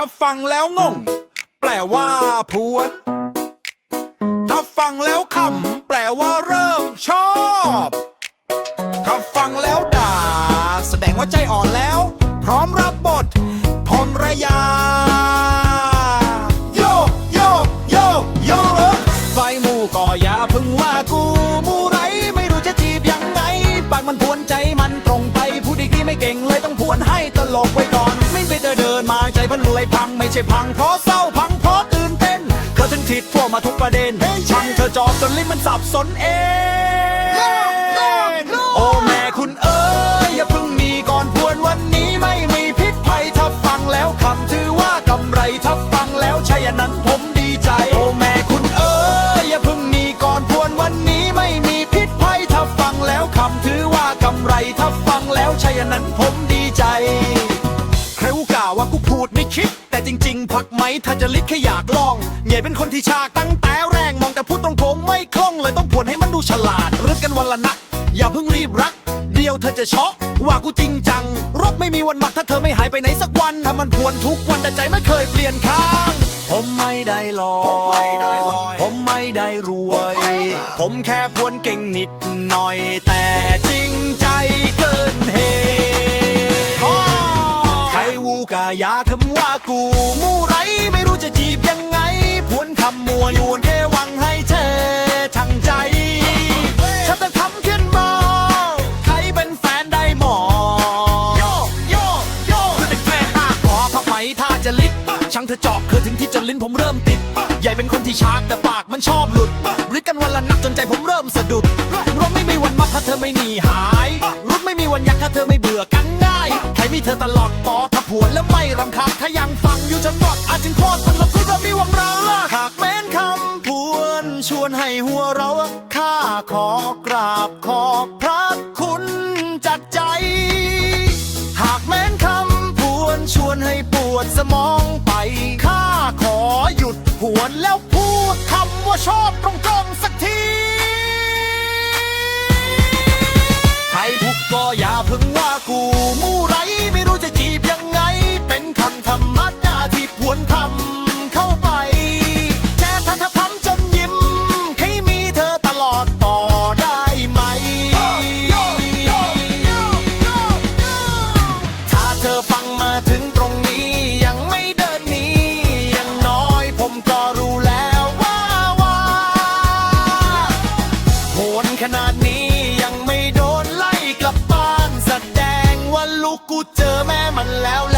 ถ้าฟังแล้วงง แปลว่าพวนถ้าฟังแล้วขำแปลว่าเริ่มชอบ ถ้าฟังแล้วด่า แสดงว่าใจอ่อนแล้ว พร้อมรับบทพลระยา โยโยโยโยไฟมู่ก็อย่าพึ่งว่ากูมู่ไรไม่รู้จะจีบยังไง ปากมันพวนใจมันตรงไป พูดอีกทีไม่เก่งเลยต้องพวนให้ตลกไว้ เลยพังไม่ใช่พังเพราะเศร้าพังเพราะตื่นเต้นเขาถึงทิดพวกมาทุกประเด็นช่างเธอจอบจนลิ้นมันสับสนเองโอ้แม่คุณ กูพูดไม่คิดแต่จริง ๆ พักไหมถ้าจะลิดแค่อยากลองเหย่เป็นคนที่ฉาตั้งแต่แรงมองแต่พูดตรงๆไม่คล่องเลยต้องผวนให้มันดูฉลาดรึกกันวันละนัก อย่าเพิ่งรีบรัก เดียวเธอจะช็อกว่ากูจริงจังรถไม่มีวันหมักถ้าเธอไม่หายไปไหนสักวันถ้ามันพวนทุกวันแต่ใจไม่เคยเปลี่ยนข้างผมไม่ได้ลอยผมไม่ได้รวย ผมแค่พวนเก่งนิดหน่อยแต่ายาคำว่ากูมู่ไรไม่รู้จะจีบยังไงพวนคำมัวยวนแค่หวังให้เธอทั้งใจฉันจะทำขึ้นมาใครเป็นแฟนได้หมอโยโยโยคือเป็นแฟนหากขอพักไหมถ้าจะลิดช่างเธอเจาะคือถึงที่จะลิ้นผมเริ่มติดใหญ่เป็นคนที่ชากแต่ปากมันชอบหลุดริดกันวันละนักจนใจผมเริ่มสะดุดรถไม่มีวันมักถ้าเธอไม่หนีหายรถไม่มีวันยักถ้าเธอไม่เบื่อกันง่ายใครมีเธอตลอดปอถ้าผ วนแล้วไม่รำคาญถ้ายังฟังอยู่จนหมดอาจจึงโคตรมันละพูดว่ามีหวังเราหากแม้นคำพวนชวนให้หัวเราข้าขอกราบขอบพระคุณจากใจ หากแม้นคำพวนชวนให้ปวดสมองไปข้าขอหยุดหวนแล้วพูดคำว่าชอบตรงๆสักที เธอฟังมาถึงตรงนี้ ยังไม่เดินหนียังน้อยผมก็รู้แล้วว่าว่าโหนขนาดนี้ยังไม่โดนไล่กลับบ้าน แสดงว่าลูกกูเจอแม่มันแล้วแหละ